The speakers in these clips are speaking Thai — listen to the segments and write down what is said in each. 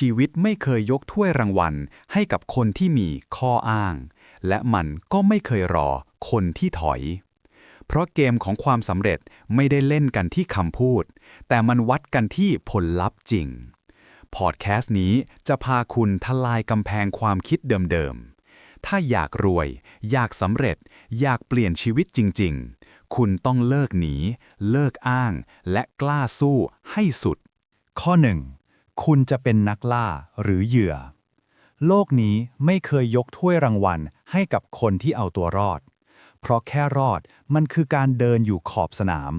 ชีวิตไม่เคยยกถ้วยรางวัลให้กับคนที่มีข้ออ้าง และมันก็ไม่เคยรอคนที่ถอย เพราะเกมของความสำเร็จไม่ได้เล่นกันที่คำพูด แต่มันวัดกันที่ผลลัพธ์จริง พอดแคสต์นี้จะพาคุณทลายกำแพงความคิดเดิมๆ ถ้าอยากรวย อยากสำเร็จ อยากเปลี่ยนชีวิตจริง ๆ คุณต้องเลิกหนี เลิกอ้าง และกล้าสู้ให้สุด ข้อ 1. คุณจะเป็นนักล่าหรือเหยื่อ โลกนี้ไม่เคยยกถ้วยรางวัลให้กับคนที่เอาตัวรอด เพราะแค่รอดมันคือการเดินอยู่ขอบสนาม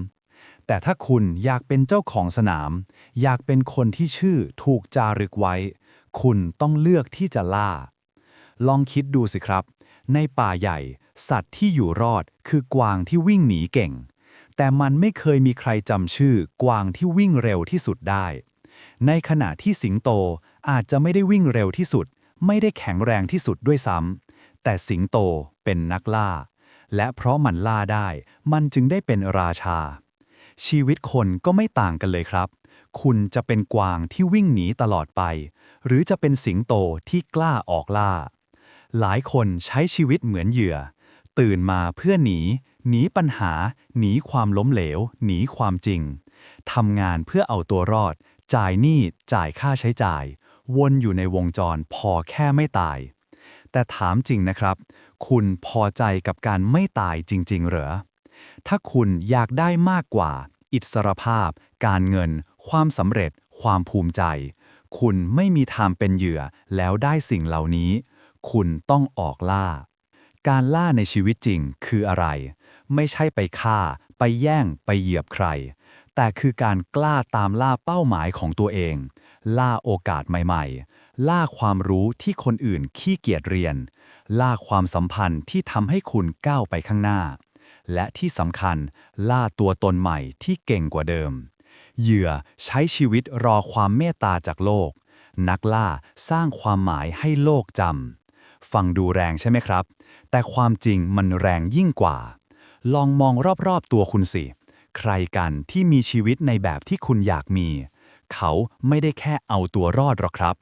แต่ถ้าคุณอยากเป็นเจ้าของสนาม อยากเป็นคนที่ชื่อถูกจารึกไว้ คุณต้องเลือกที่จะล่า ลองคิดดูสิครับ ในป่าใหญ่ สัตว์ที่อยู่รอดคือกวางที่วิ่งหนีเก่ง แต่มันไม่เคยมีใครจำชื่อกวางที่วิ่งเร็วที่สุดได้ ในขณะที่สิงโตอาจจะไม่ได้วิ่งเร็วที่สุด ไม่ได้แข็งแรงที่สุดด้วยซ้ำแต่สิงโตเป็นนักล่า และเพราะมันล่าได้ มันจึงได้เป็นราชา ชีวิตคนก็ไม่ต่างกันเลยครับ คุณจะเป็นกวางที่วิ่งหนีตลอดไป หรือจะเป็นสิงโตที่กล้าออกล่า หลายคนใช้ชีวิตเหมือนเหยื่อ ตื่นมาเพื่อหนี หนีปัญหา หนีความล้มเหลว หนีความจริงทำงานเพื่อเอาตัวรอด จ่ายหนี้จ่ายค่าใช้จ่าย วนอยู่ในวงจรพอแค่ไม่ตาย แต่ถามจริงนะครับ คุณพอใจกับการไม่ตายจริง ๆ เหรอ ถ้าคุณอยากได้มากกว่า อิสรภาพ การเงิน ความสำเร็จ ความภูมิใจ คุณไม่มีทางเป็นเหยื่อแล้วได้สิ่งเหล่านี้ คุณต้องออกล่า การล่าในชีวิตจริงคืออะไร ไม่ใช่ไปฆ่า ไปแย่งไปเหยียบใคร แต่คือการกล้าตามล่าเป้าหมายของตัวเอง ล่าโอกาสใหม่ๆ ล่าความรู้ที่คนอื่นขี้เกียจเรียน ล่าความสัมพันธ์ที่ทำให้คุณก้าวไปข้างหน้า และที่สำคัญ ล่าตัวตนใหม่ที่เก่งกว่าเดิม เหยื่อใช้ชีวิตรอความเมตตาจากโลก นักล่าสร้างความหมายให้โลกจำฟังดูแรงใช่ไหมครับ แต่ความจริงมันแรงยิ่งกว่า ลองมองรอบๆตัวคุณสิ ใครกันที่มีชีวิตในแบบที่คุณอยากมี เขาไม่ได้แค่เอาตัวรอดหรอกครับ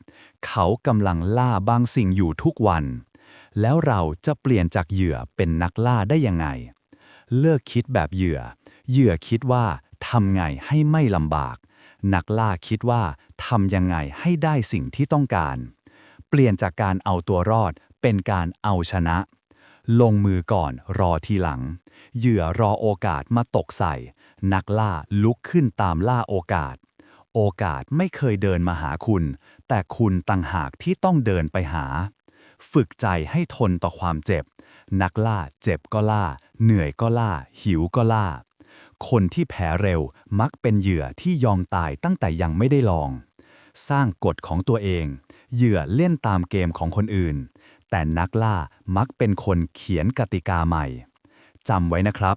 เขากำลังล่าบางสิ่งอยู่ทุกวัน แล้วเราจะเปลี่ยนจากเหยื่อเป็นนักล่าได้ยังไง เลิกคิดแบบเหยื่อ เหยื่อคิดว่าทำไงให้ไม่ลำบาก นักล่าคิดว่าทำยังไงให้ได้สิ่งที่ต้องการ เปลี่ยนจากการเอาตัวรอดเป็นการเอาชนะ ลงมือก่อนรอทีหลัง เหยื่อรอโอกาสมาตกใส่ นักล่าลุกขึ้นตามล่าโอกาส โอกาสไม่เคยเดินมาหาคุณ แต่คุณต่างหากที่ต้องเดินไปหา ฝึกใจให้ทนต่อความเจ็บ นักล่าเจ็บก็ล่า เหนื่อยก็ล่า หิวก็ล่า คนที่แพ้เร็วมักเป็นเหยื่อที่ยอมตายตั้งแต่ยังไม่ได้ลอง สร้างกฎของตัวเอง เหยื่อเล่นตามเกมของคนอื่น แต่นักล่ามักเป็นคนเขียนกติกาใหม่ จำไว้นะครับ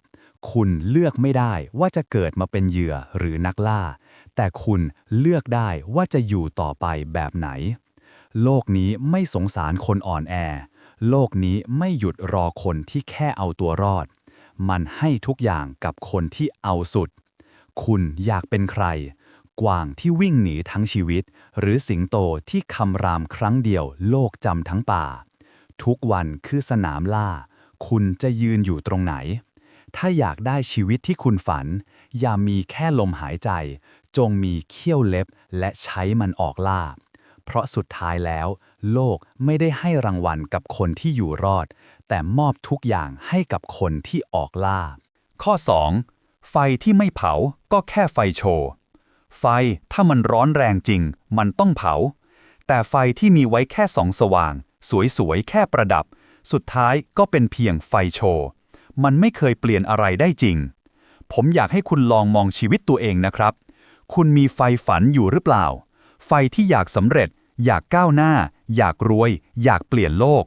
คุณเลือกไม่ได้ว่าจะเกิดมาเป็นเหยื่อหรือนักล่า แต่คุณเลือกได้ว่าจะอยู่ต่อไปแบบไหน โลกนี้ไม่สงสารคนอ่อนแอ โลกนี้ไม่หยุดรอคนที่แค่เอาตัวรอด มันให้ทุกอย่างกับคนที่เอาสุด คุณอยากเป็นใคร กวางที่วิ่งหนีทั้งชีวิต หรือสิงโตที่คำรามครั้งเดียวโลกจำทั้งป่า ทุกวันคือสนามล่า คุณจะยืนอยู่ตรงไหน ถ้าอยากได้ชีวิตที่คุณฝัน อย่ามีแค่ลมหายใจ จงมีเขี้ยวเล็บและใช้มันออกล่า เพราะสุดท้ายแล้ว โลกไม่ได้ให้รางวัลกับคนที่อยู่รอด แต่มอบทุกอย่างให้กับคนที่ออกล่า ข้อ 2. ไฟที่ไม่เผาก็แค่ไฟโชว์ไฟถ้ามันร้อนแรงจริง มันต้องเผา แต่ไฟที่มีไว้แค่สองสว่าง สวยๆ แค่ประดับ สุดท้ายก็เป็นเพียงไฟโชว์ มันไม่เคยเปลี่ยนอะไรได้จริง ผมอยากให้คุณลองมองชีวิตตัวเองนะครับ คุณมีไฟฝันอยู่หรือเปล่า ไฟที่อยากสำเร็จ อยากก้าวหน้า อยากรวย อยากเปลี่ยนโลก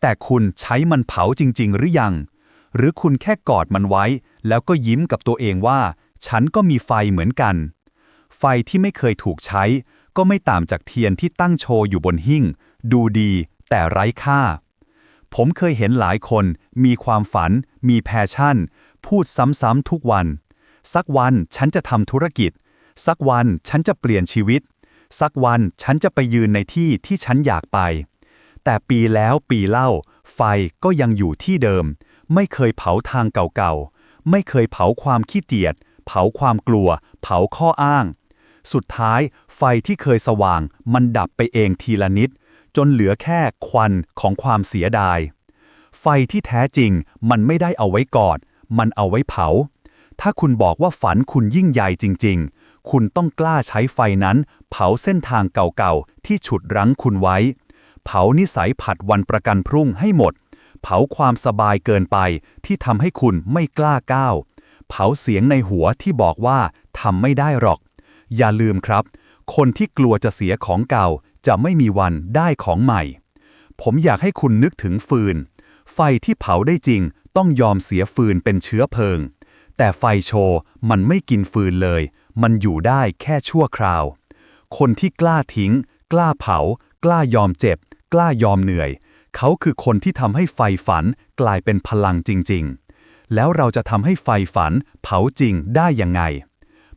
แต่คุณใช้มันเผาจริง ๆ หรือยัง หรือคุณแค่กอดมันไว้ แล้วก็ยิ้มกับตัวเองว่า ฉันก็มีไฟเหมือนกัน ไฟที่ไม่เคยถูกใช้ ก็ไม่ต่างจากเทียนที่ตั้งโชว์อยู่บนหิ้ง ดูดี แต่ไร้ค่า ผมเคยเห็นหลายคนมีความฝัน มีแพชชั่น พูดซ้ำๆทุกวัน สักวันฉันจะทำธุรกิจ สักวันฉันจะเปลี่ยนชีวิต สักวันฉันจะไปยืนในที่ที่ฉันอยากไป แต่ปีแล้วปีเล่า ไฟก็ยังอยู่ที่เดิม ไม่เคยเผาทางเก่าๆ ไม่เคยเผาความขี้เกียจ เผาความกลัว เผาข้ออ้าง สุดท้ายไฟที่เคยสว่างมันดับไปเองทีละนิด จนเหลือแค่ควันของความเสียดาย ไฟที่แท้จริงมันไม่ได้เอาไว้กอด มันเอาไว้เผา ถ้าคุณบอกว่าฝันคุณยิ่งใหญ่จริง ๆ คุณต้องกล้าใช้ไฟนั้น เผาเส้นทางเก่าๆ ที่ฉุดรั้งคุณไว้ เผานิสัยผัดวันประกันพรุ่งให้หมด เผาความสบายเกินไปที่ทำให้คุณไม่กล้าก้าว เผาเสียงในหัวที่บอกว่าทำไม่ได้หรอก อย่าลืมครับ คนที่กลัวจะเสียของเก่า จะไม่มีวันได้ของใหม่ ผมอยากให้คุณนึกถึงฟืน ไฟที่เผาได้จริงต้องยอมเสียฟืนเป็นเชื้อเพลิง แต่ไฟโชว์มันไม่กินฟืนเลย มันอยู่ได้แค่ชั่วคราว คนที่กล้าทิ้ง กล้าเผา กล้ายอมเจ็บ กล้ายอมเหนื่อย เขาคือคนที่ทำให้ไฟฝันกลายเป็นพลังจริง ๆ แล้วเราจะทำให้ไฟฝันเผาจริงได้ยังไง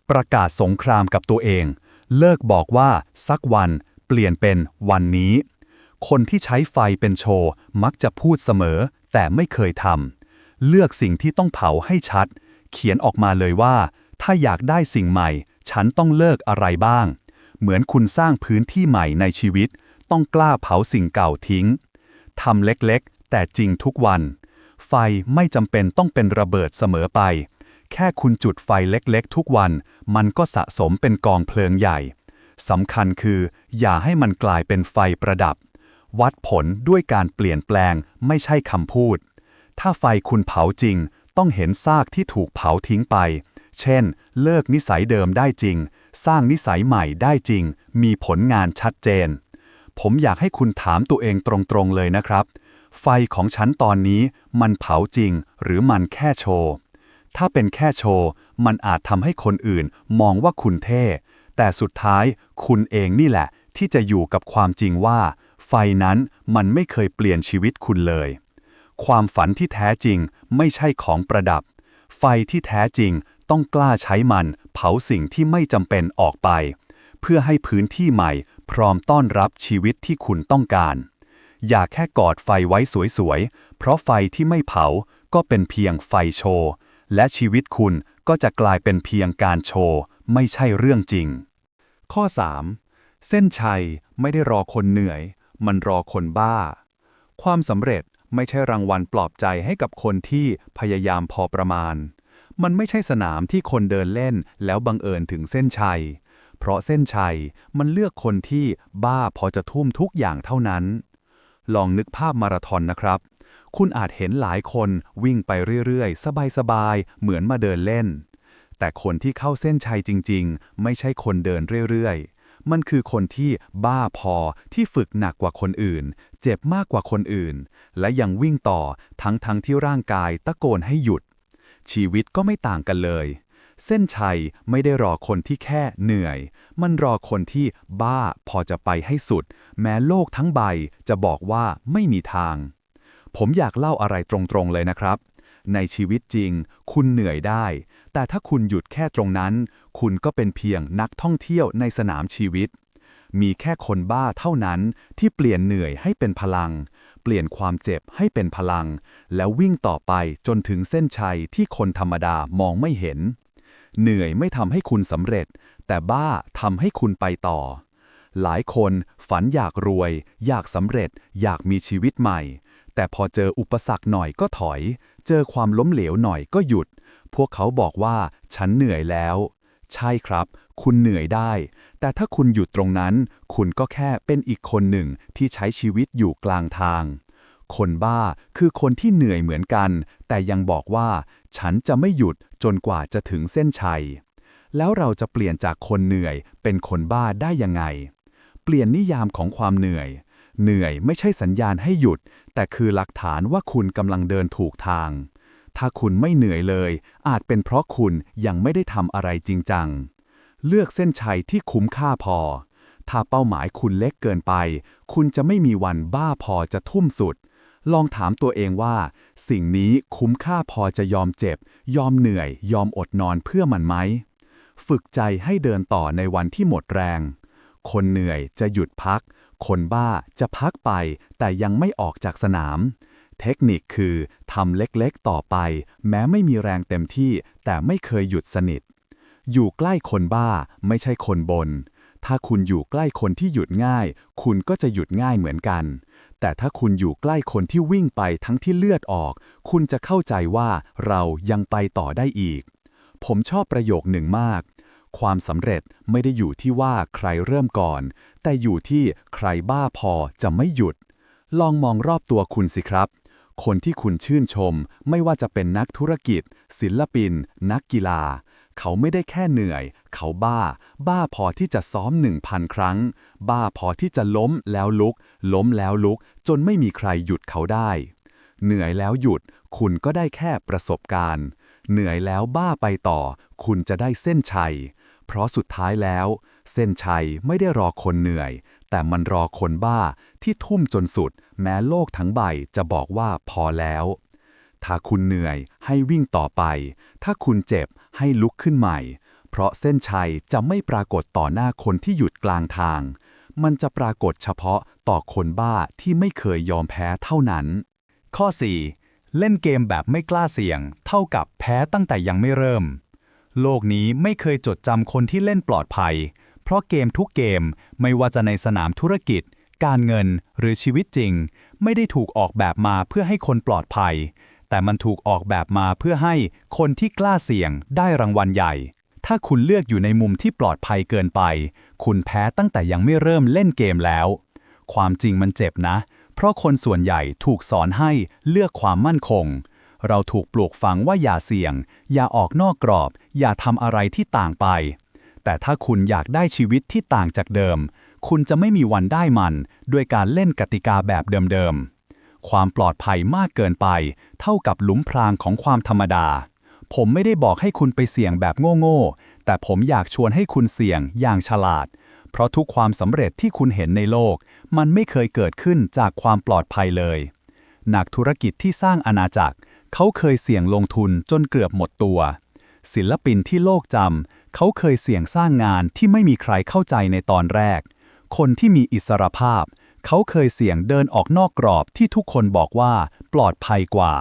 ประกาศสงครามกับตัวเอง เลิกบอกว่าสักวัน เปลี่ยนเป็นวันนี้ คนที่ใช้ไฟเป็นโชว์ มักจะพูดเสมอ แต่ไม่เคยทำเลือกสิ่งที่ต้องเผาให้ชัด เขียนออกมาเลยว่า ถ้าอยากได้สิ่งใหม่ ฉันต้องเลิกอะไรบ้าง เหมือนคุณสร้างพื้นที่ใหม่ในชีวิต ต้องกล้าเผาสิ่งเก่าทิ้งทำเล็กๆ แต่จริงทุกวัน ไฟไม่จำเป็นต้องเป็นระเบิดเสมอไป แค่คุณจุดไฟเล็กๆ ทุกวัน มันก็สะสมเป็นกองเพลิงใหญ่ สำคัญคือ อย่าให้มันกลายเป็นไฟประดับ วัดผลด้วยการเปลี่ยนแปลงไม่ใช่คำพูด ถ้าไฟคุณเผาจริง ต้องเห็นซากที่ถูกเผาทิ้งไป เช่น เลิกนิสัยเดิมได้จริง สร้างนิสัยใหม่ได้จริง มีผลงานชัดเจน ผมอยากให้คุณถามตัวเองตรงๆเลยนะครับ ไฟของฉันตอนนี้มันเผาจริง หรือมันแค่โชว์ถ้าเป็นแค่โชว์ มันอาจทำให้คนอื่นมองว่าคุณเท่ แต่สุดท้ายคุณเองนี่แหละ ที่จะอยู่กับความจริงว่า ไฟนั้นมันไม่เคยเปลี่ยนชีวิตคุณเลย ความฝันที่แท้จริงไม่ใช่ของประดับ ไฟที่แท้จริงต้องกล้าใช้มัน เผาสิ่งที่ไม่จำเป็นออกไป เพื่อให้พื้นที่ใหม่ พร้อมต้อนรับชีวิตที่คุณต้องการ อย่าแค่กอดไฟไว้สวยๆ เพราะไฟที่ไม่เผาก็เป็นเพียงไฟโชว์ และชีวิตคุณก็จะกลายเป็นเพียงการโชว์ ไม่ใช่เรื่องจริง ข้อ 3. เส้นชัยไม่ได้รอคนเหนื่อย มันรอคนบ้า ความสำเร็จไม่ใช่รางวัลปลอบใจให้กับคนที่พยายามพอประมาณ มันไม่ใช่สนามที่คนเดินเล่นแล้วบังเอิญถึงเส้นชัย เพราะเส้นชัยมันเลือกคนที่บ้าพอจะทุ่มทุกอย่างเท่านั้น ลองนึกภาพมาราธอนนะครับ คุณอาจเห็นหลายคนวิ่งไปเรื่อยๆ สบายๆ เหมือนมาเดินเล่น แต่คนที่เข้าเส้นชัยจริง ๆ ไม่ใช่คนเดินเรื่อยๆ มันคือคนที่บ้าพอที่ฝึกหนักกว่าคนอื่น เจ็บมากกว่าคนอื่น และยังวิ่งต่อทั้งๆทที่ร่างกายตะโกนให้หยุด ชีวิตก็ไม่ต่างกันเลย เส้นชัยไม่ได้รอคนที่แค่เหนื่อย มันรอคนที่บ้าพอจะไปให้สุด แม้โลกทั้งใบจะบอกว่าไม่มีทาง ผมอยากเล่าอะไรตรงๆเลยนะครับ ในชีวิตจริง คุณเหนื่อยได้ แต่ถ้าคุณหยุดแค่ตรงนั้น คุณก็เป็นเพียงนักท่องเที่ยวในสนามชีวิต มีแค่คนบ้าเท่านั้นที่เปลี่ยนเหนื่อยให้เป็นพลัง เปลี่ยนความเจ็บให้เป็นพลัง แล้ววิ่งต่อไปจนถึงเส้นชัยที่คนธรรมดามองไม่เห็น เหนื่อยไม่ทำให้คุณสำเร็จ แต่บ้าทำให้คุณไปต่อหลายคนฝันอยากรวย อยากสำเร็จ อยากมีชีวิตใหม่ แต่พอเจออุปสรรคหน่อยก็ถอย เจอความล้มเหลวหน่อยก็หยุด พวกเขาบอกว่า ฉันเหนื่อยแล้ว ใช่ครับ คุณเหนื่อยได้ แต่ถ้าคุณหยุดตรงนั้น คุณก็แค่เป็นอีกคนหนึ่งที่ใช้ชีวิตอยู่กลางทาง คนบ้าคือคนที่เหนื่อยเหมือนกัน แต่ยังบอกว่า ฉันจะไม่หยุดจนกว่าจะถึงเส้นชัย แล้วเราจะเปลี่ยนจากคนเหนื่อยเป็นคนบ้าได้ยังไง เปลี่ยนนิยามของความเหนื่อย เหนื่อยไม่ใช่สัญญาณให้หยุด แต่คือหลักฐานว่าคุณกำลังเดินถูกทาง ถ้าคุณไม่เหนื่อยเลย อาจเป็นเพราะคุณยังไม่ได้ทำอะไรจริงจัง เลือกเส้นชัยที่คุ้มค่าพอ ถ้าเป้าหมายคุณเล็กเกินไป คุณจะไม่มีวันบ้าพอจะทุ่มสุด ลองถามตัวเองว่า สิ่งนี้คุ้มค่าพอจะยอมเจ็บ ยอมเหนื่อย ยอมอดนอนเพื่อมันไหม ฝึกใจให้เดินต่อในวันที่หมดแรง คนเหนื่อยจะหยุดพัก คนบ้าจะพักไปแต่ยังไม่ออกจากสนาม เทคนิคคือทำเล็กๆต่อไป แม้ไม่มีแรงเต็มที่ แต่ไม่เคยหยุดสนิท อยู่ใกล้คนบ้าไม่ใช่คนบน ถ้าคุณอยู่ใกล้คนที่หยุดง่าย คุณก็จะหยุดง่ายเหมือนกัน แต่ถ้าคุณอยู่ใกล้คนที่วิ่งไปทั้งที่เลือดออก คุณจะเข้าใจว่าเรายังไปต่อได้อีก ผมชอบประโยคหนึ่งมาก ความสำเร็จไม่ได้อยู่ที่ว่าใครเริ่มก่อน แต่อยู่ที่ใครบ้าพอจะไม่หยุด ลองมองรอบตัวคุณสิครับ คนที่คุณชื่นชม ไม่ว่าจะเป็นนักธุรกิจ ศิลปิน นักกีฬา เขาไม่ได้แค่เหนื่อย เขาบ้า บ้าพอที่จะซ้อมหนึ่งพันครั้ง บ้าพอที่จะล้มแล้วลุก ล้มแล้วลุก จนไม่มีใครหยุดเขาได้ เหนื่อยแล้วหยุด คุณก็ได้แค่ประสบการณ์เหนื่อยแล้วบ้าไปต่อ คุณจะได้เส้นชัย เพราะสุดท้ายแล้ว เส้นชัยไม่ได้รอคนเหนื่อย แต่มันรอคนบ้าที่ทุ่มจนสุด แม้โลกทั้งใบจะบอกว่าพอแล้ว ถ้าคุณเหนื่อยให้วิ่งต่อไป ถ้าคุณเจ็บให้ลุกขึ้นใหม่ เพราะเส้นชัยจะไม่ปรากฏต่อหน้าคนที่หยุดกลางทาง มันจะปรากฏเฉพาะต่อคนบ้าที่ไม่เคยยอมแพ้เท่านั้น ข้อ 4. เล่นเกมแบบไม่กล้าเสี่ยง เท่ากับแพ้ตั้งแต่ยังไม่เริ่ม โลกนี้ไม่เคยจดจำคนที่เล่นปลอดภัย เพราะเกมทุกเกมไม่ว่าจะในสนามธุรกิจ การเงินหรือชีวิตจริง ไม่ได้ถูกออกแบบมาเพื่อให้คนปลอดภัย แต่มันถูกออกแบบมาเพื่อให้คนที่กล้าเสี่ยงได้รางวัลใหญ่ ถ้าคุณเลือกอยู่ในมุมที่ปลอดภัยเกินไป คุณแพ้ตั้งแต่ยังไม่เริ่มเล่นเกมแล้ว ความจริงมันเจ็บนะ เพราะคนส่วนใหญ่ถูกสอนให้เลือกความมั่นคง เราถูกปลูกฝังว่าอย่าเสี่ยง อย่าออกนอกกรอบ อย่าทำอะไรที่ต่างไป แต่ถ้าคุณอยากได้ชีวิตที่ต่างจากเดิม คุณจะไม่มีวันได้มัน ด้วยการเล่นกติกาแบบเดิมๆ ความปลอดภัยมากเกินไป เท่ากับหลุมพรางของความธรรมดา ผมไม่ได้บอกให้คุณไปเสี่ยงแบบโง่ๆ แต่ผมอยากชวนให้คุณเสี่ยงอย่างฉลาด เพราะทุกความสำเร็จที่คุณเห็นในโลก มันไม่เคยเกิดขึ้นจากความปลอดภัยเลยนักธุรกิจที่สร้างอาณาจักร เขาเคยเสี่ยงลงทุนจนเกือบหมดตัว ศิลปินที่โลกจำเขาเคยเสี่ยงสร้างงานที่ไม่มีใครเข้าใจในตอนแรก คนที่มีอิสรภาพ เขาเคยเสี่ยงเดินออกนอกกรอบที่ทุกคนบอกว่าปลอดภัยกว่า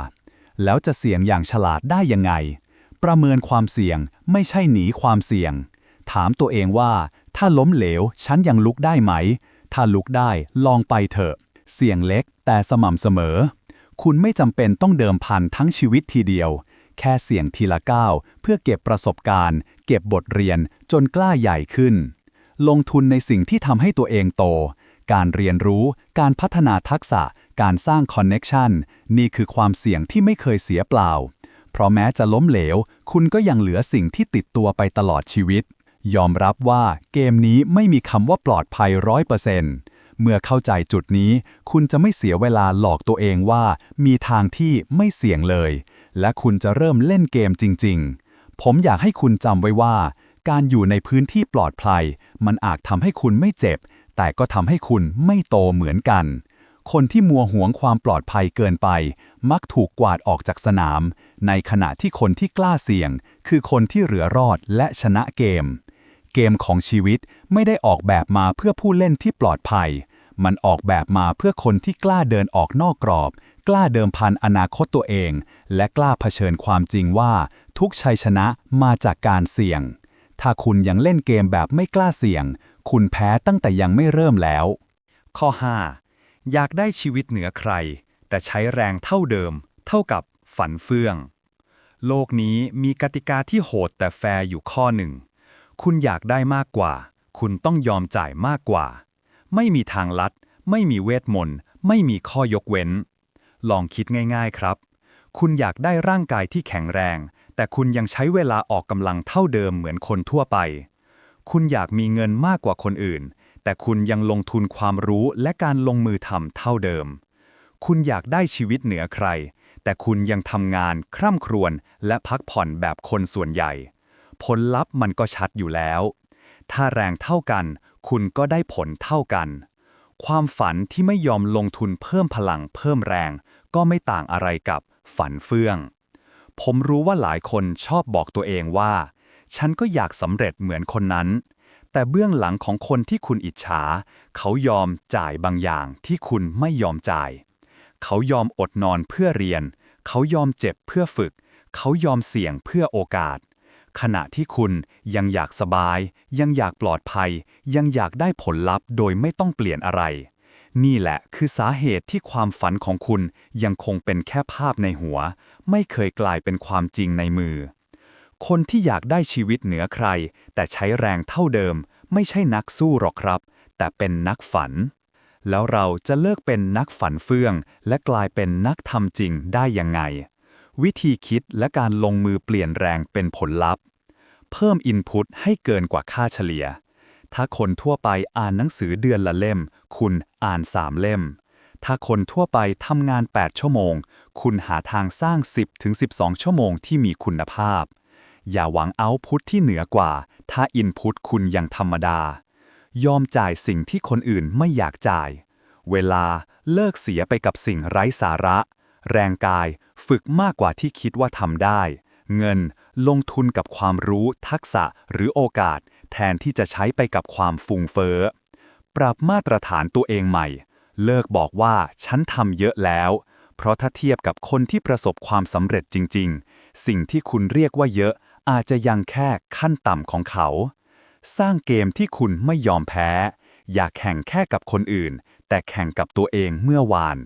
แล้วจะเสี่ยงอย่างฉลาดได้ยังไง ประเมินความเสี่ยงไม่ใช่หนีความเสี่ยง ถามตัวเองว่า ถ้าล้มเหลวฉันยังลุกได้ไหม ถ้าลุกได้ลองไปเถอะ เสี่ยงเล็กแต่สม่ำเสมอ คุณไม่จำเป็นต้องเดิมพันทั้งชีวิตทีเดียว แค่เสี่ยงทีละก้าวเพื่อเก็บประสบการณ์ เก็บบทเรียนจนกล้าใหญ่ขึ้น ลงทุนในสิ่งที่ทำให้ตัวเองโต การเรียนรู้ การพัฒนาทักษะ การสร้างคอนเน็กชันนี่คือความเสี่ยงที่ไม่เคยเสียเปล่า เพราะแม้จะล้มเหลว คุณก็ยังเหลือสิ่งที่ติดตัวไปตลอดชีวิต ยอมรับว่าเกมนี้ไม่มีคำว่าปลอดภัยร้อยเปอร์เซ็นต์ เมื่อเข้าใจจุดนี้ คุณจะไม่เสียเวลาหลอกตัวเองว่า มีทางที่ไม่เสี่ยงเลย และคุณจะเริ่มเล่นเกมจริง ๆ ผมอยากให้คุณจำไว้ว่า การอยู่ในพื้นที่ปลอดภัย มันอาจทำให้คุณไม่เจ็บ แต่ก็ทำให้คุณไม่โตเหมือนกัน คนที่มัวหวงความปลอดภัยเกินไป มักถูกกวาดออกจากสนาม ในขณะที่คนที่กล้าเสี่ยง คือคนที่เหลือรอดและชนะเกม เกมของชีวิตไม่ได้ออกแบบมาเพื่อผู้เล่นที่ปลอดภัย มันออกแบบมาเพื่อคนที่กล้าเดินออกนอกกรอบ กล้าเดิมพันอนาคตตัวเอง และกล้าเผชิญความจริงว่า ทุกชัยชนะมาจากการเสี่ยง ถ้าคุณยังเล่นเกมแบบไม่กล้าเสี่ยง คุณแพ้ตั้งแต่ยังไม่เริ่มแล้ว ข้อ 5 อยากได้ชีวิตเหนือใคร แต่ใช้แรงเท่าเดิม เท่ากับฝันเฟื่อง โลกนี้มีกติกาที่โหดแต่แฟร์อยู่ข้อหนึ่ง คุณอยากได้มากกว่า คุณต้องยอมจ่ายมากกว่า ไม่มีทางลัด ไม่มีเวทมนต์ ไม่มีข้อยกเว้น ลองคิดง่ายๆครับ คุณอยากได้ร่างกายที่แข็งแรง แต่คุณยังใช้เวลาออกกำลังเท่าเดิมเหมือนคนทั่วไป คุณอยากมีเงินมากกว่าคนอื่น แต่คุณยังลงทุนความรู้และการลงมือทำเท่าเดิม คุณอยากได้ชีวิตเหนือใคร แต่คุณยังทำงาน คร่ำครวญและพักผ่อนแบบคนส่วนใหญ่ ผลลัพธ์มันก็ชัดอยู่แล้ว ถ้าแรงเท่ากัน คุณก็ได้ผลเท่ากัน ความฝันที่ไม่ยอมลงทุนเพิ่มพลังเพิ่มแรง ก็ไม่ต่างอะไรกับฝันเฟื่อง ผมรู้ว่าหลายคนชอบบอกตัวเองว่า ฉันก็อยากสำเร็จเหมือนคนนั้น แต่เบื้องหลังของคนที่คุณอิจฉา เขายอมจ่ายบางอย่างที่คุณไม่ยอมจ่าย เขายอมอดนอนเพื่อเรียน เขายอมเจ็บเพื่อฝึก เขายอมเสี่ยงเพื่อโอกาส ขณะที่คุณยังอยากสบาย ยังอยากปลอดภัย ยังอยากได้ผลลัพธ์โดยไม่ต้องเปลี่ยนอะไร นี่แหละคือสาเหตุที่ความฝันของคุณยังคงเป็นแค่ภาพในหัว ไม่เคยกลายเป็นความจริงในมือ คนที่อยากได้ชีวิตเหนือใคร แต่ใช้แรงเท่าเดิม ไม่ใช่นักสู้หรอกครับ แต่เป็นนักฝัน แล้วเราจะเลิกเป็นนักฝันเฟื่อง และกลายเป็นนักทำจริงได้ยังไง วิธีคิดและการลงมือเปลี่ยนแรงเป็นผลลัพธ์ เพิ่มอินพุตให้เกินกว่าค่าเฉลี่ย ถ้าคนทั่วไปอ่านหนังสือเดือนละเล่ม คุณอ่าน3เล่ม ถ้าคนทั่วไปทำงาน 8 ชั่วโมง คุณหาทางสร้าง 10-12 ชั่วโมงที่มีคุณภาพ อย่าหวังเอาพุทที่เหนือกว่า ถ้าอินพุตคุณยังธรรมดา ยอมจ่ายสิ่งที่คนอื่นไม่อยากจ่าย เวลาเลิกเสียไปกับสิ่งไร้สาระ แรงกายฝึกมากกว่าที่คิดว่าทำได้ เงินลงทุนกับความรู้ทักษะหรือโอกาส แทนที่จะใช้ไปกับความฟุ่งเฟ้อ ปรับมาตรฐานตัวเองใหม่ เลิกบอกว่าฉันทำเยอะแล้ว เพราะถ้าเทียบกับคนที่ประสบความสำเร็จจริง ๆ สิ่งที่คุณเรียกว่าเยอะอาจจะยังแค่ขั้นต่ำของเขา สร้างเกมที่คุณไม่ยอมแพ้ อย่าแข่งแค่กับคนอื่น แต่แข่งกับตัวเองเมื่อวาน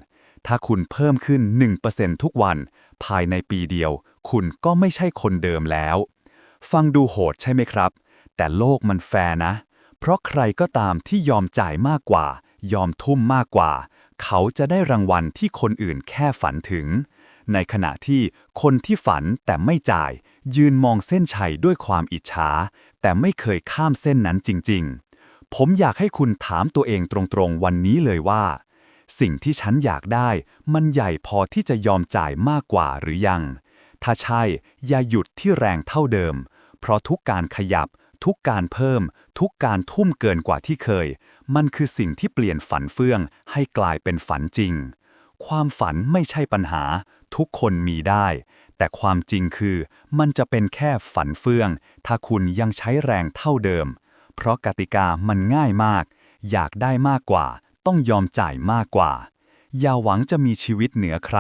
ถ้าคุณเพิ่มขึ้น 1%ทุกวัน ภายในปีเดียว คุณก็ไม่ใช่คนเดิมแล้ว ฟังดูโหดใช่ไหมครับ แต่โลกมันแฟร์นะ เพราะใครก็ตามที่ยอมจ่ายมากกว่า ยอมทุ่มมากกว่า เขาจะได้รางวัลที่คนอื่นแค่ฝันถึง ในขณะที่คนที่ฝันแต่ไม่จ่าย ยืนมองเส้นชัยด้วยความอิจฉา แต่ไม่เคยข้ามเส้นนั้นจริง ๆ ผมอยากให้คุณถามตัวเองตรงๆ วันนี้เลยว่า สิ่งที่ฉันอยากได้ มันใหญ่พอที่จะยอมจ่ายมากกว่าหรือยัง ถ้าใช่ อย่าหยุดที่แรงเท่าเดิม เพราะทุกการขยับ ทุกการเพิ่ม ทุกการทุ่มเกินกว่าที่เคย มันคือสิ่งที่เปลี่ยนฝันเฟื่อง ให้กลายเป็นฝันจริง ความฝันไม่ใช่ปัญหา ทุกคนมีได้ แต่ความจริงคือ มันจะเป็นแค่ฝันเฟื่อง ถ้าคุณยังใช้แรงเท่าเดิม เพราะกติกามันง่ายมาก อยากได้มากกว่า ต้องยอมจ่ายมากกว่า อย่าหวังจะมีชีวิตเหนือใคร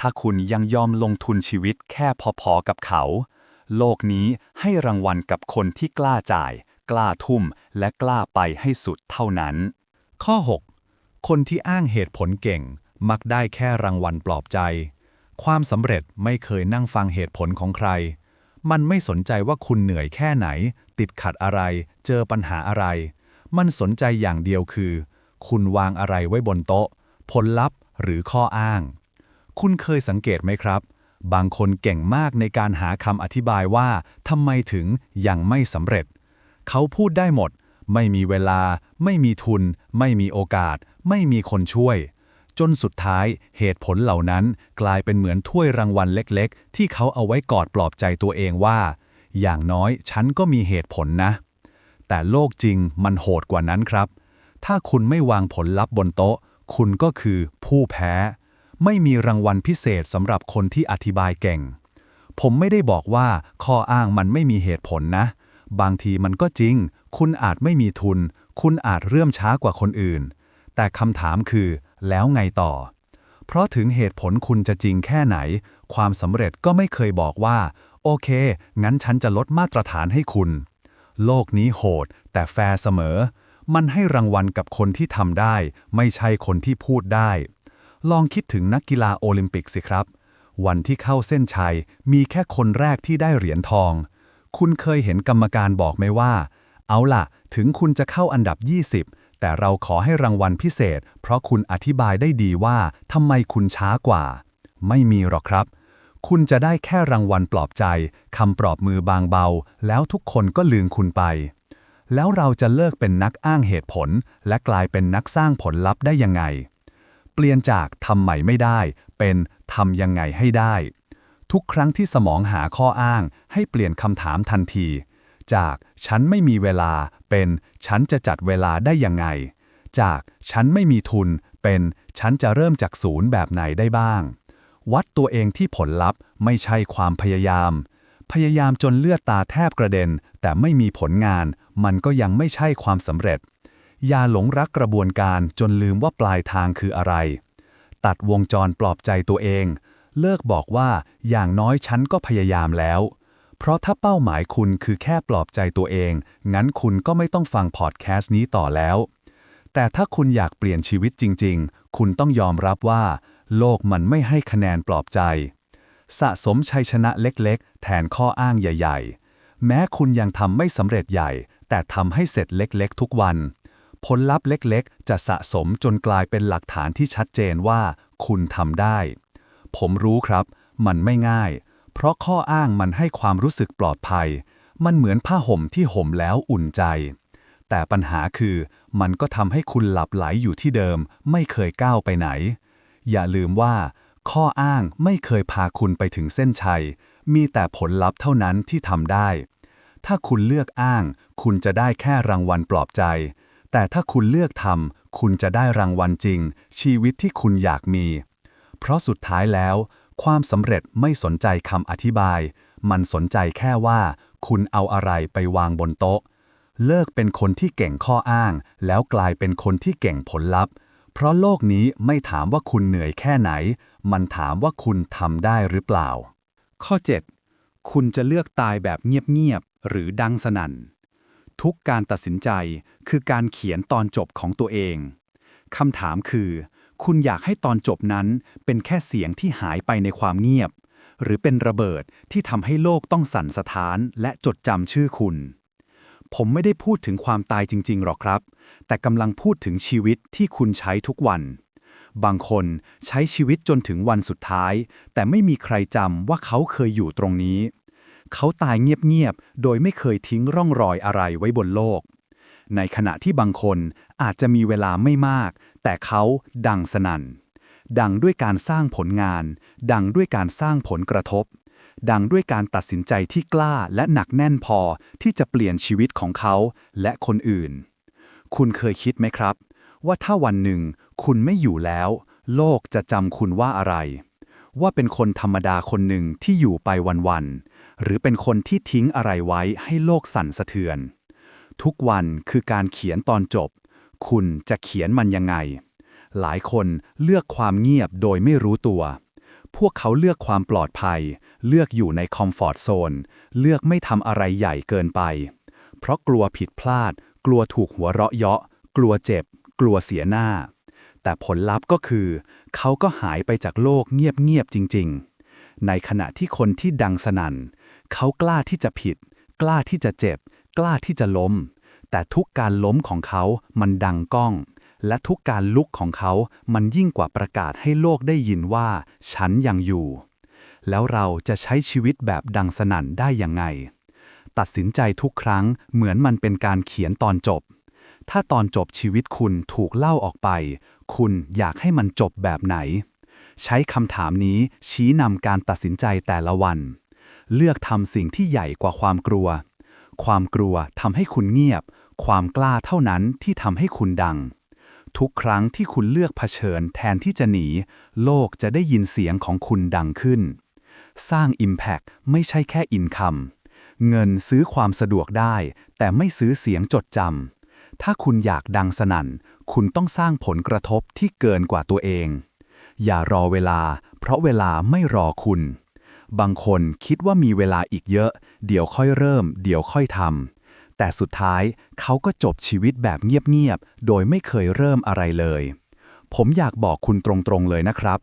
ถ้าคุณยังยอมลงทุนชีวิตแค่พอๆกับเขา โลกนี้ให้รางวัลกับคนที่กล้าจ่าย กล้าทุ่ม และกล้าไปให้สุดเท่านั้น ข้อ 6 คนที่อ้างเหตุผลเก่ง มักได้แค่รางวัลปลอบใจ ความสำเร็จไม่เคยนั่งฟังเหตุผลของใคร มันไม่สนใจว่าคุณเหนื่อยแค่ไหน ติดขัดอะไร เจอปัญหาอะไร มันสนใจอย่างเดียวคือ คุณวางอะไรไว้บนโต๊ะ ผลลัพธ์หรือข้ออ้าง คุณเคยสังเกตไหมครับ บางคนเก่งมากในการหาคำอธิบายว่าทำไมถึงยังไม่สำเร็จ เขาพูดได้หมด ไม่มีเวลา ไม่มีทุน ไม่มีโอกาส ไม่มีคนช่วย จนสุดท้ายเหตุผลเหล่านั้นกลายเป็นเหมือนถ้วยรางวัลเล็กๆ ที่เขาเอาไว้กอดปลอบใจตัวเองว่า อย่างน้อยฉันก็มีเหตุผลนะ แต่โลกจริงมันโหดกว่านั้นครับ ถ้าคุณไม่วางผลลัพธ์บนโต๊ะ คุณก็คือผู้แพ้ ไม่มีรางวัลพิเศษสำหรับคนที่อธิบายเก่ง ผมไม่ได้บอกว่าข้ออ้างมันไม่มีเหตุผลนะ บางทีมันก็จริง คุณอาจไม่มีทุน คุณอาจเริ่มช้ากว่าคนอื่น แต่คำถามคือ แล้วไงต่อ เพราะถึงเหตุผลคุณจะจริงแค่ไหน ความสำเร็จก็ไม่เคยบอกว่า โอเค งั้นฉันจะลดมาตรฐานให้คุณ โลกนี้โหด แต่แฟร์เสมอ มันให้รางวัลกับคนที่ทำได้ ไม่ใช่คนที่พูดได้ ลองคิดถึงนักกีฬาโอลิมปิกสิครับ วันที่เข้าเส้นชัย มีแค่คนแรกที่ได้เหรียญทอง คุณเคยเห็นกรรมการบอกไหมว่า เอาล่ะ ถึงคุณจะเข้าอันดับ 20 แต่เราขอให้รางวัลพิเศษ เพราะคุณอธิบายได้ดีว่าทำไมคุณช้ากว่า ไม่มีหรอกครับคุณจะได้แค่รางวัลปลอบใจ คำปลอบมือบางเบา แล้วทุกคนก็ลืมคุณไป แล้วเราจะเลิกเป็นนักอ้างเหตุผล และกลายเป็นนักสร้างผลลัพธ์ได้ยังไง เปลี่ยนจากทำใหม่ไม่ได้ เป็นทำยังไงให้ได้ ทุกครั้งที่สมองหาข้ออ้าง ให้เปลี่ยนคำถามทันที จากฉันไม่มีเวลา เป็นฉันจะจัดเวลาได้ยังไง จากฉันไม่มีทุน เป็นฉันจะเริ่มจากศูนย์แบบไหนได้บ้าง วัดตัวเองที่ผลลัพธ์ไม่ใช่ความพยายามพยายามจนเลือดตาแทบกระเด็น แต่ไม่มีผลงาน มันก็ยังไม่ใช่ความสำเร็จ อย่าหลงรักกระบวนการจนลืมว่าปลายทางคืออะไร ตัดวงจรปลอบใจตัวเอง เลิกบอกว่าอย่างน้อยฉันก็พยายามแล้ว เพราะถ้าเป้าหมายคุณคือแค่ปลอบใจตัวเอง งั้นคุณก็ไม่ต้องฟังพอดแคสต์นี้ต่อแล้ว แต่ถ้าคุณอยากเปลี่ยนชีวิตจริง ๆ คุณต้องยอมรับว่า โลกมันไม่ให้คะแนนปลอบใจ สะสมชัยชนะเล็กๆ แทนข้ออ้างใหญ่ ๆ แม้คุณยังทำไม่สำเร็จใหญ่ แต่ทำให้เสร็จเล็กๆ ทุกวัน ผลลัพธ์เล็กๆ จะสะสมจนกลายเป็นหลักฐานที่ชัดเจนว่า คุณทำได้ ผมรู้ครับ มันไม่ง่าย เพราะข้ออ้างมันให้ความรู้สึกปลอดภัย มันเหมือนผ้าห่มที่ห่มแล้วอุ่นใจ แต่ปัญหาคือมันก็ทำให้คุณหลับไหลอยู่ที่เดิม ไม่เคยก้าวไปไหน อย่าลืมว่า ข้ออ้างไม่เคยพาคุณไปถึงเส้นชัย มีแต่ผลลัพธ์เท่านั้นที่ทำได้ ถ้าคุณเลือกอ้าง คุณจะได้แค่รางวัลปลอบใจ แต่ถ้าคุณเลือกทำคุณจะได้รางวัลจริง ชีวิตที่คุณอยากมี เพราะสุดท้ายแล้ว ความสำเร็จไม่สนใจคำอธิบาย มันสนใจแค่ว่า คุณเอาอะไรไปวางบนโต๊ะ เลิกเป็นคนที่เก่งข้ออ้าง แล้วกลายเป็นคนที่เก่งผลลัพธ์ เพราะโลกนี้ไม่ถามว่าคุณเหนื่อยแค่ไหน มันถามว่าคุณทำได้หรือเปล่า ข้อ 7 คุณจะเลือกตายแบบเงียบๆหรือดังสนั่น ทุกการตัดสินใจคือการเขียนตอนจบของตัวเองคำถามคือ คุณอยากให้ตอนจบนั้นเป็นแค่เสียงที่หายไปในความเงียบ หรือเป็นระเบิดที่ทำให้โลกต้องสั่นสะท้านและจดจำชื่อคุณ ผมไม่ได้พูดถึงความตายจริง ๆ หรอกครับ แต่กำลังพูดถึงชีวิตที่คุณใช้ทุกวัน บางคนใช้ชีวิตจนถึงวันสุดท้าย แต่ไม่มีใครจำว่าเขาเคยอยู่ตรงนี้ เขาตายเงียบๆ โดยไม่เคยทิ้งร่องรอยอะไรไว้บนโลก ในขณะที่บางคนอาจจะมีเวลาไม่มาก แต่เขาดังสนั่น ดังด้วยการสร้างผลงาน ดังด้วยการสร้างผลกระทบ ดังด้วยการตัดสินใจที่กล้าและหนักแน่นพอที่จะเปลี่ยนชีวิตของเขาและคนอื่น คุณเคยคิดไหมครับ ว่าถ้าวันหนึ่งคุณไม่อยู่แล้ว โลกจะจำคุณว่าอะไร ว่าเป็นคนธรรมดาคนหนึ่งที่อยู่ไปวันๆ หรือเป็นคนที่ทิ้งอะไรไว้ให้โลกสั่นสะเทือน ทุกวันคือการเขียนตอนจบ คุณจะเขียนมันยังไง หลายคนเลือกความเงียบโดยไม่รู้ตัว พวกเขาเลือกความปลอดภัย เลือกอยู่ในคอมฟอร์ทโซน เลือกไม่ทำอะไรใหญ่เกินไป เพราะกลัวผิดพลาด กลัวถูกหัวเราะเยาะ กลัวเจ็บ กลัวเสียหน้า แต่ผลลัพธ์ก็คือ เขาก็หายไปจากโลกเงียบๆจริง ๆ ในขณะที่คนที่ดังสนั่น เขากล้าที่จะผิด กล้าที่จะเจ็บ กล้าที่จะล้ม แต่ทุกการล้มของเขามันดังก้อง และทุกการลุกของเขามันยิ่งกว่าประกาศให้โลกได้ยินว่า ฉันยังอยู่ แล้วเราจะใช้ชีวิตแบบดังสนั่นได้ยังไง ตัดสินใจทุกครั้งเหมือนมันเป็นการเขียนตอนจบ ถ้าตอนจบชีวิตคุณถูกเล่าออกไป คุณอยากให้มันจบแบบไหน ใช้คำถามนี้ชี้นำการตัดสินใจแต่ละวัน เลือกทำสิ่งที่ใหญ่กว่าความกลัว ความกลัวทำให้คุณเงียบ ความกล้าเท่านั้นที่ทำให้คุณดัง ทุกครั้งที่คุณเลือกเผชิญแทนที่จะหนี โลกจะได้ยินเสียงของคุณดังขึ้น สร้าง Impact ไม่ใช่แค่อินคัมเงินซื้อความสะดวกได้ แต่ไม่ซื้อเสียงจดจำ ถ้าคุณอยากดังสนั่น คุณต้องสร้างผลกระทบที่เกินกว่าตัวเอง อย่ารอเวลา เพราะเวลาไม่รอคุณ บางคนคิดว่ามีเวลาอีกเยอะ เดี๋ยวค่อยเริ่ม เดี๋ยวค่อยทำ แต่สุดท้ายเขาก็จบชีวิตแบบเงียบๆ โดยไม่เคยเริ่มอะไรเลย ผมอยากบอกคุณตรงๆเลยนะครับ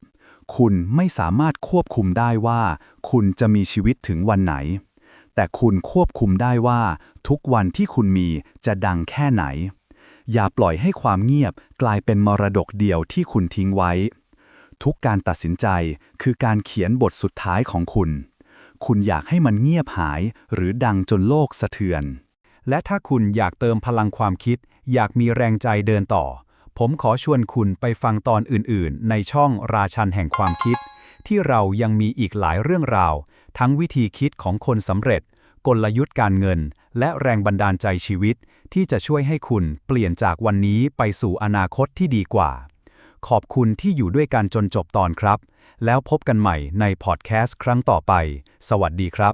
คุณไม่สามารถควบคุมได้ว่า คุณจะมีชีวิตถึงวันไหน แต่คุณควบคุมได้ว่า ทุกวันที่คุณมีจะดังแค่ไหน อย่าปล่อยให้ความเงียบกลายเป็นมรดกเดียวที่คุณทิ้งไว้ ทุกการตัดสินใจคือการเขียนบทสุดท้ายของคุณ คุณอยากให้มันเงียบหายหรือดังจนโลกสะเทือน และถ้าคุณอยากเติมพลังความคิด อยากมีแรงใจเดินต่อ ผมขอชวนคุณไปฟังตอนอื่น ๆ ในช่องราชันแห่งความคิด ที่เรายังมีอีกหลายเรื่องราว ทั้งวิธีคิดของคนสำเร็จ กลยุทธ์การเงิน และแรงบันดาลใจชีวิต ที่จะช่วยให้คุณเปลี่ยนจากวันนี้ไปสู่อนาคตที่ดีกว่า ขอบคุณที่อยู่ด้วยกันจนจบตอนครับ แล้วพบกันใหม่ในพอดแคสต์ครั้งต่อไป สวัสดีครับ